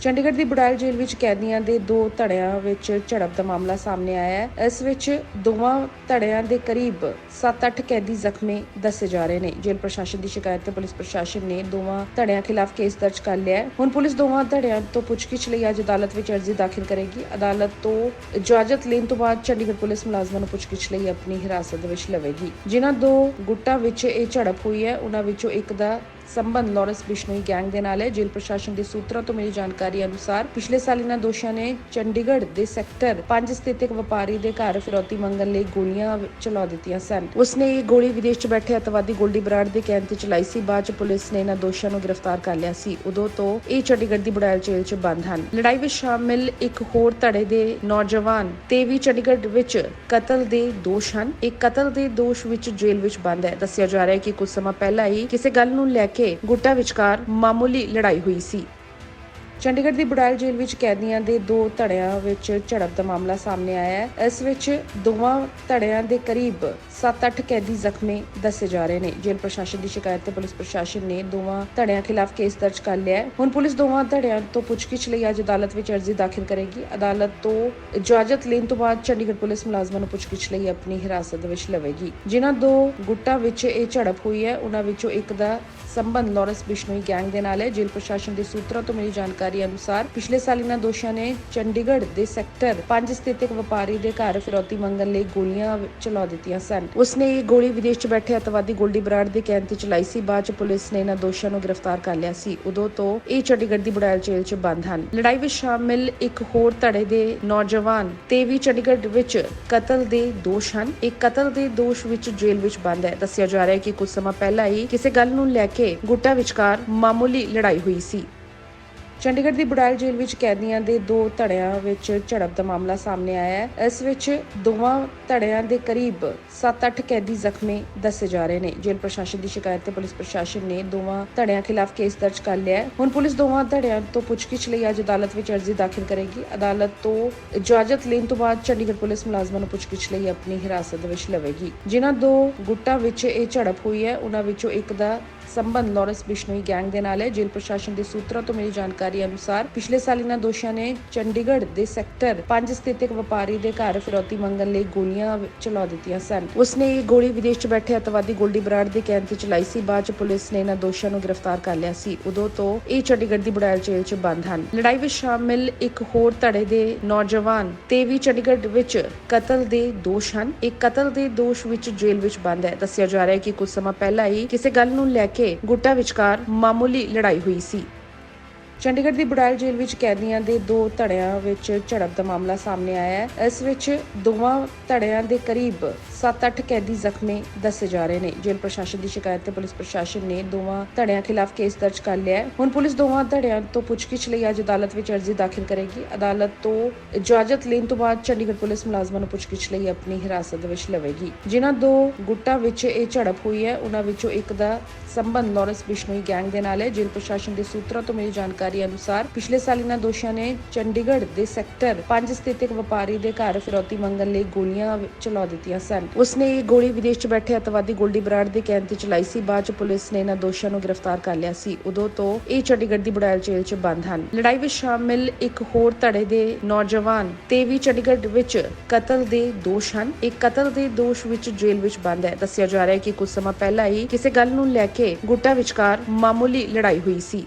ਚੰਡੀਗੜ੍ਹ ਦੀ ਬੁੜਾਇਲ ਜੇਲ੍ਹ ਵਿੱਚ ਕੈਦੀਆਂ ਦੇ ਦੋ ਧੜਿਆਂ ਵਿੱਚ ਝੜਪ ਦਾ ਮਾਮਲਾ ਸਾਹਮਣੇ ਆਇਆ ਹੈ। ਇਸ ਵਿੱਚ ਦੋਵਾਂ ਧੜਿਆਂ ਦੇ ਕਰੀਬ 7-8 ਕੈਦੀ ਜ਼ਖਮੀ ਦੱਸੇ ਜਾ ਰਹੇ ਨੇ। ਜੇਲ੍ਹ ਪ੍ਰਸ਼ਾਸਨ ਦੀ ਸ਼ਿਕਾਇਤ ਤੇ ਪੁਲਿਸ ਪ੍ਰਸ਼ਾਸਨ ਨੇ ਦੋਵਾਂ ਧੜਿਆਂ ਖਿਲਾਫ ਕੇਸ ਦਰਜ ਕਰ ਲਿਆ ਹੈ। ਹੁਣ ਪੁਲਿਸ ਦੋਵਾਂ ਧੜਿਆਂ ਤੋਂ ਪੁੱਛਗਿੱਛ ਲਈ ਅੱਜ ਅਦਾਲਤ ਵਿੱਚ ਅਰਜ਼ੀ ਦਾਖਲ ਕਰੇਗੀ। ਅਦਾਲਤ ਤੋਂ ਇਜਾਜ਼ਤ ਲੈਣ ਤੋਂ ਬਾਅਦ ਚੰਡੀਗੜ੍ਹ ਪੁਲਿਸ ਮੁਲਾਜ਼ਮਾਂ ਨੂੰ ਪੁੱਛਗਿੱਛ ਲਈ ਆਪਣੀ ਹਿਰਾਸਤ ਦੇ ਵਿੱਚ ਲਵੇਗੀ। ਜਿਨ੍ਹਾਂ ਦੋ ਗੁੱਟਾਂ ਵਿੱਚ ਇਹ ਝੜਪ ਹੋਈ ਹੈ, ਉਹਨਾਂ ਵਿੱਚੋਂ ਇੱਕ ਦਾ ਸੰਬੰਧ ਲਾਰੈਂਸ ਬਿਸ਼ਨੋਈ ਗੈਂਗ ਦੇ ਨਾਲ ਹੈ। ਜੇਲ੍ਹ ਪ੍ਰਸ਼ਾਸਨ ਦੇ ਸੂਤਰਾਂ ਤੋਂ ਮਿਲੀ ਜਾਣਕਾਰੀ ਅਨੁਸਾਰ ਪਿਛਲੇ ਸਾਲ ਇਹਨਾਂ ਦੋਸ਼ੀਆਂ ਨੇ ਚੰਡੀਗੜ੍ਹ ਦੇ ਸੈਕਟਰ 5 ਸਥਿਤ ਇੱਕ ਵਪਾਰੀ ਦੇ ਘਰ ਫਿਰੌਤੀ ਮੰਗਣ ਲਈ ਗੋਲੀਆਂ ਚਲਾ ਦਿੱਤੀਆਂ ਸਨ। ਉਸਨੇ ਇਹ ਗੋਲੀ ਵਿਦੇਸ਼ 'ਚ ਬੈਠੇ ਅਤਵਾਦੀ ਗੋਲਡੀ ਬਰਾੜ ਦੇ ਕਹਿਣ ਤੇ ਚਲਾਈ ਸੀ। ਬਾਅਦ 'ਚ ਪੁਲਿਸ ਨੇ ਇਹਨਾਂ ਦੋਸ਼ੀਆਂ ਨੂੰ ਗ੍ਰਿਫਤਾਰ ਕਰ ਲਿਆ ਸੀ। ਉਦੋਂ ਤੋਂ ਇਹ ਚੰਡੀਗੜ੍ਹ ਦੀ ਬੁੜਾਇਲ ਜੇਲ੍ਹ 'ਚ ਬੰਦ ਹਨ। ਲੜਾਈ ਵਿੱਚ ਸ਼ਾਮਿਲ ਇੱਕ ਹੋਰ ਧੜੇ ਦੇ ਨੌਜਵਾਨ ਤੇ ਵੀ ਚੰਡੀਗੜ੍ਹ ਵਿੱਚ ਕਤਲ ਦੇ ਦੋਸ਼ ਹਨ। ਇੱਕ ਕਤਲ ਦੇ ਦੋਸ਼ ਵਿੱਚ ਜੇਲ੍ਹ ਵਿੱਚ ਬੰਦ ਹੈ। ਦੱਸਿਆ ਜਾ ਰਿਹਾ ਹੈ ਕਿ ਕੁਝ ਸਮਾਂ ਪਹਿਲਾਂ ਹੀ ਕਿਸੇ ਗੱਲ ਨੂੰ ਲੈ ਕੇ ਗੁੱਟਾਂ ਵਿਚਕਾਰ ਮਾਮੂਲੀ ਲੜਾਈ ਹੋਈ ਸੀ। ਚੰਡੀਗੜ੍ਹ ਦੀ ਬੁੜਾਇਲ ਜੇਲ੍ਹ ਵਿੱਚ ਕੈਦੀਆਂ ਦੇ ਦੋ ਧੜਿਆਂ ਵਿੱਚ ਝੜਪ ਦਾ ਮਾਮਲਾ ਸਾਹਮਣੇ ਆਇਆ ਹੈ। ਇਸ ਵਿੱਚ ਦੋਵਾਂ ਧੜਿਆਂ ਦੇ ਕਰੀਬ 7-8 ਕੈਦੀ ਜ਼ਖਮੀ ਦੱਸੇ ਜਾ ਰਹੇ ਨੇ। ਜੇਲ੍ਹ ਪ੍ਰਸ਼ਾਸਨ ਦੀ ਸ਼ਿਕਾਇਤ ਤੇ ਪੁਲਿਸ ਪ੍ਰਸ਼ਾਸਨ ਨੇ ਦੋਵਾਂ ਧੜਿਆਂ ਖਿਲਾਫ ਕੇਸ ਦਰਜ ਕਰ ਲਿਆ ਹੈ। ਹੁਣ ਪੁਲਿਸ ਦੋਵਾਂ ਧੜਿਆਂ ਤੋਂ ਪੁੱਛਗਿੱਛ ਲਈ ਅੱਜ ਅਦਾਲਤ ਵਿੱਚ ਅਰਜ਼ੀ ਦਾਖਲ ਕਰੇਗੀ। ਅਦਾਲਤ ਤੋਂ ਇਜਾਜ਼ਤ ਲੈਣ ਤੋਂ ਬਾਅਦ ਚੰਡੀਗੜ੍ਹ ਪੁਲਿਸ ਮੁਲਾਜ਼ਮਾਂ ਨੂੰ ਪੁੱਛਗਿੱਛ ਲਈ ਆਪਣੀ ਹਿਰਾਸਤ ਦੇ ਵਿੱਚ ਲਵੇਗੀ। ਜਿਨ੍ਹਾਂ ਦੋ ਗੁੱਟਾਂ ਵਿੱਚ ਇਹ ਝੜਪ ਹੋਈ ਹੈ, ਉਹਨਾਂ ਵਿੱਚੋਂ ਇੱਕ ਦਾ ਸੰਬੰਧ ਲਾਰੈਂਸ ਬਿਸ਼ਨੋਈ ਗੈਂਗ ਦੇ ਨਾਲ ਹੈ। ਜੇਲ੍ਹ ਪ੍ਰਸ਼ਾਸਨ ਦੇ ਸੂਤਰਾਂ ਤੋਂ ਮਿਲੀ ਜਾਣਕਾਰੀ ਅਨੁਸਾਰ ਪਿਛਲੇ ਸਾਲ ਇਹਨਾਂ ਦੋਸ਼ੀਆਂ ਨੇ ਚੰਡੀਗੜ੍ਹ ਦੇ ਸੈਕਟਰ 5 ਸਥਿਤ ਇੱਕ ਵਪਾਰੀ ਦੇ ਘਰ ਫਿਰੌਤੀ ਮੰਗਣ ਲਈ ਗੋਲੀਆਂ ਚਲਾ ਦਿੱਤੀਆਂ ਸਨ। ਉਸਨੇ ਇਹ ਗੋਲੀ ਵਿਦੇਸ਼ 'ਚ ਬੈਠੇ ਅਤਵਾਦੀ ਗੋਲਡੀ ਬਰਾੜ ਦੇ ਕਹਿਣ ਤੇ ਚਲਾਈ ਸੀ। ਬਾਅਦ 'ਚ ਪੁਲਿਸ ਨੇ ਇਹਨਾਂ ਦੋਸ਼ੀਆਂ ਨੂੰ ਗ੍ਰਿਫਤਾਰ ਕਰ ਲਿਆ ਸੀ। ਉਦੋਂ ਤੋਂ ਇਹ ਚੰਡੀਗੜ੍ਹ ਦੀ ਬੁੜਾਇਲ ਜੇਲ੍ਹ 'ਚ ਬੰਦ ਹਨ। ਲੜਾਈ ਵਿੱਚ ਸ਼ਾਮਿਲ ਇੱਕ ਹੋਰ ਧੜੇ ਦੇ ਨੌਜਵਾਨ ਤੇ ਵੀ ਚੰਡੀਗੜ੍ਹ ਵਿੱਚ ਕਤਲ ਦੇ ਦੋਸ਼ ਹਨ। ਇਹ ਕਤਲ ਦੇ ਦੋਸ਼ ਵਿੱਚ ਜੇਲ੍ਹ ਵਿੱਚ ਬੰਦ ਹੈ। ਦੱਸਿਆ ਜਾ ਰਿਹਾ ਹੈ ਕਿ ਕੁਝ ਸਮਾਂ ਪਹਿਲਾਂ ਹੀ ਕਿਸੇ ਗੱਲ ਨੂੰ ਲੈ ਕੇ ਗੁੱਟਾਂ ਵਿਚਕਾਰ ਮਾਮੂਲੀ ਲੜਾਈ ਹੋਈ ਸੀ। ਚੰਡੀਗੜ੍ਹ ਦੀ ਬੁੜਾਇਲ ਜੇਲ੍ਹ ਵਿੱਚ ਕੈਦੀਆਂ ਦੇ ਦੋ ਧੜਿਆਂ ਵਿੱਚ ਝੜਪ ਦਾ ਮਾਮਲਾ ਸਾਹਮਣੇ ਆਇਆ ਹੈ। ਇਸ ਵਿੱਚ ਦੋਵਾਂ ਧੜਿਆਂ ਦੇ ਕਰੀਬ 7-8 ਕੈਦੀ ਜ਼ਖਮੀ ਦੱਸੇ ਜਾ ਰਹੇ ਨੇ। ਜੇਲ੍ਹ ਪ੍ਰਸ਼ਾਸਨ ਦੀ ਸ਼ਿਕਾਇਤ ਤੇ ਪੁਲਿਸ ਪ੍ਰਸ਼ਾਸਨ ਨੇ ਦੋਵਾਂ ਧੜਿਆਂ ਖਿਲਾਫ ਕੇਸ ਦਰਜ ਕਰ ਲਿਆ ਹੈ। ਹੁਣ ਪੁਲਿਸ ਦੋਵਾਂ ਧੜਿਆਂ ਤੋਂ ਪੁੱਛਗਿੱਛ ਲਈ ਅੱਜ ਅਦਾਲਤ ਵਿੱਚ ਅਰਜ਼ੀ ਦਾਖਲ ਕਰੇਗੀ। ਅਦਾਲਤ ਤੋਂ ਇਜਾਜ਼ਤ ਲੈਣ ਤੋਂ ਬਾਅਦ ਚੰਡੀਗੜ੍ਹ ਪੁਲਿਸ ਮੁਲਾਜ਼ਮਾਂ ਨੂੰ ਪੁੱਛਗਿੱਛ ਲਈ ਆਪਣੀ ਹਿਰਾਸਤ ਦੇ ਵਿੱਚ ਲਵੇਗੀ। ਜਿਨ੍ਹਾਂ ਦੋ ਗੁੱਟਾਂ ਵਿੱਚ ਇਹ ਝੜਪ ਹੋਈ ਹੈ, ਉਹਨਾਂ ਵਿੱਚੋਂ ਇੱਕ ਦਾ ਸੰਬੰਧ ਲਾਰੈਂਸ ਬਿਸ਼ਨੋਈ ਗੈਂਗ ਦੇ ਨਾਲ ਹੈ। ਜੇਲ੍ਹ ਪ੍ਰਸ਼ਾਸਨ ਦੇ ਸੂਤਰਾਂ ਤੋਂ ਮਿਲੀ ਜਾਣਕਾਰੀ ਅਨੁਸਾਰ ਪਿਛਲੇ ਸਾਲ ਇਹਨਾਂ ਦੋਸ਼ੀਆਂ ਨੇ ਚੰਡੀਗੜ੍ਹ ਦੇ ਸੈਕਟਰ 5 ਸਥਿਤ ਇੱਕ ਵਪਾਰੀ ਦੇ ਘਰ ਫਿਰੌਤੀ ਮੰਗਣ ਲਈ ਗੋਲੀਆਂ ਚਲਾ ਦਿੱਤੀਆਂ ਸਨ। ਉਸਨੇ ਇਹ ਗੋਲੀ ਵਿਦੇਸ਼ 'ਚ ਬੈਠੇ ਅਤਵਾਦੀ ਗੋਲਡੀ ਬਰਾੜ ਦੇ ਕਹਿਣ ਤੇ ਚਲਾਈ ਸੀ। ਬਾਅਦ 'ਚ ਪੁਲਿਸ ਨੇ ਇਹਨਾਂ ਦੋਸ਼ੀਆਂ ਨੂੰ ਗ੍ਰਿਫਤਾਰ ਕਰ ਲਿਆ ਸੀ। ਉਦੋਂ ਤੋਂ ਇਹ ਚੰਡੀਗੜ੍ਹ ਦੀ ਬੁੜਾਇਲ ਜੇਲ੍ਹ 'ਚ ਬੰਦ ਹਨ। ਲੜਾਈ ਵਿੱਚ ਸ਼ਾਮਿਲ ਇੱਕ ਹੋਰ ਧੜੇ ਦੇ ਨੌਜਵਾਨ ਤੇ ਵੀ ਚੰਡੀਗੜ੍ਹ ਵਿੱਚ ਕਤਲ ਦੇ ਦੋਸ਼ ਹਨ। ਇੱਕ ਕਤਲ ਦੇ ਦੋਸ਼ ਵਿੱਚ ਜੇਲ੍ਹ ਵਿੱਚ ਬੰਦ ਹੈ। ਦੱਸਿਆ ਜਾ ਰਿਹਾ ਹੈ ਕਿ ਕੁਝ ਸਮਾਂ ਪਹਿਲਾਂ ਹੀ ਕਿਸੇ ਗੱਲ ਨੂੰ ਲੈ ਕੇ ਗੁੱਟਾਂ ਵਿਚਕਾਰ ਮਾਮੂਲੀ ਲੜਾਈ ਹੋਈ ਸੀ। ਚੰਡੀਗੜ੍ਹ ਦੀ ਬੁੜਾਇਲ ਜੇਲ੍ਹ ਵਿੱਚ ਕੈਦੀਆਂ ਦੇ ਦੋ ਧੜਿਆਂ ਵਿੱਚ ਝੜਪ ਦਾ ਮਾਮਲਾ ਸਾਹਮਣੇ ਆਇਆ ਹੈ। ਇਸ ਵਿੱਚ ਦੋਵਾਂ ਧੜਿਆਂ ਦੇ ਕਰੀਬ 7-8 ਕੈਦੀ ਜ਼ਖਮੀ ਦੱਸੇ ਜਾ ਰਹੇ ਨੇ। ਜੇਲ੍ਹ ਪ੍ਰਸ਼ਾਸਨ ਦੀ ਸ਼ਿਕਾਇਤ ਤੇ ਪੁਲਿਸ ਪ੍ਰਸ਼ਾਸਨ ਨੇ ਦੋਵਾਂ ਧੜਿਆਂ ਖਿਲਾਫ ਕੇਸ ਦਰਜ ਕਰ ਲਿਆ ਹੈ। ਹੁਣ ਪੁਲਿਸ ਦੋਵਾਂ ਧੜਿਆਂ ਤੋਂ ਪੁੱਛਗਿੱਛ ਲਈ ਅੱਜ ਅਦਾਲਤ ਵਿੱਚ ਅਰਜ਼ੀ ਦਾਖਲ ਕਰੇਗੀ। ਅਦਾਲਤ ਤੋਂ ਇਜਾਜ਼ਤ ਲੈਣ ਤੋਂ ਬਾਅਦ ਚੰਡੀਗੜ੍ਹ ਪੁਲਿਸ ਮੁਲਾਜ਼ਮਾਂ ਨੂੰ ਪੁੱਛਗਿੱਛ ਲਈ ਆਪਣੀ ਹਿਰਾਸਤ ਦੇ ਵਿੱਚ ਲਵੇਗੀ। ਜਿਨ੍ਹਾਂ ਦੋ ਗੁੱਟਾਂ ਵਿੱਚ ਇਹ ਝੜਪ ਹੋਈ ਹੈ, ਉਹਨਾਂ ਵਿੱਚੋਂ ਇੱਕ ਦਾ ਸੰਬੰਧ ਲਾਰੈਂਸ ਬਿਸ਼ਨੋਈ ਗੈਂਗ ਦੇ ਨਾਲ ਹੈ। ਜੇਲ੍ਹ ਪ੍ਰਸ਼ਾਸਨ ਦੇ ਸੂਤਰਾਂ ਤੋਂ ਮਿਲੀ ਜਾਣਕਾਰੀ ਅਨੁਸਾਰ ਪਿਛਲੇ ਸਾਲ ਇਹਨਾਂ ਦੋਸ਼ੀਆਂ ਨੇ ਚੰਡੀਗੜ੍ਹ ਦੇ ਸੈਕਟਰ 5 ਸਥਿਤ ਇੱਕ ਵਪਾਰੀ ਦੇ ਘਰ ਫਿਰੌਤੀ ਮੰਗਣ ਲਈ ਗੋਲੀਆਂ ਚਲਾ ਦਿੱਤੀਆਂ ਸਨ। ਉਸਨੇ ਇਹ ਗੋਲੀ ਵਿਦੇਸ਼ 'ਚ ਬੈਠੇ ਅਤਵਾਦੀ ਗੋਲਡੀ ਬਰਾੜ ਦੇ ਕਹਿਣ ਤੇ ਚਲਾਈ ਸੀ। ਬਾਅਦ 'ਚ ਪੁਲਿਸ ਨੇ ਇਹਨਾਂ ਦੋਸ਼ੀਆਂ ਨੂੰ ਗ੍ਰਿਫਤਾਰ ਕਰ ਲਿਆ ਸੀ। ਉਦੋਂ ਤੋਂ ਇਹ ਚੰਡੀਗੜ੍ਹ ਦੀ ਬੁੜਾਇਲ ਜੇਲ੍ਹ 'ਚ ਬੰਦ ਹਨ। ਲੜਾਈ ਵਿੱਚ ਸ਼ਾਮਿਲ ਇੱਕ ਹੋਰ ਧੜੇ ਦੇ ਨੌਜਵਾਨ ਤੇ ਵੀ ਚੰਡੀਗੜ੍ਹ ਵਿੱਚ ਕਤਲ ਦੇ ਦੋਸ਼ ਹਨ। ਇਹ ਕਤਲ ਦੇ ਦੋਸ਼ ਵਿੱਚ ਜੇਲ੍ਹ ਵਿੱਚ ਬੰਦ ਹੈ। ਦੱਸਿਆ ਜਾ ਰਿਹਾ ਹੈ ਕਿ ਕੁਝ ਸਮਾਂ ਪਹਿਲਾਂ ਹੀ ਕਿਸੇ ਗੱਲ ਨੂੰ ਲੈ ਕੇ ਗੁੱਟਾਂ ਵਿਚਕਾਰ ਮਾਮੂਲੀ ਲੜਾਈ ਹੋਈ ਸੀ।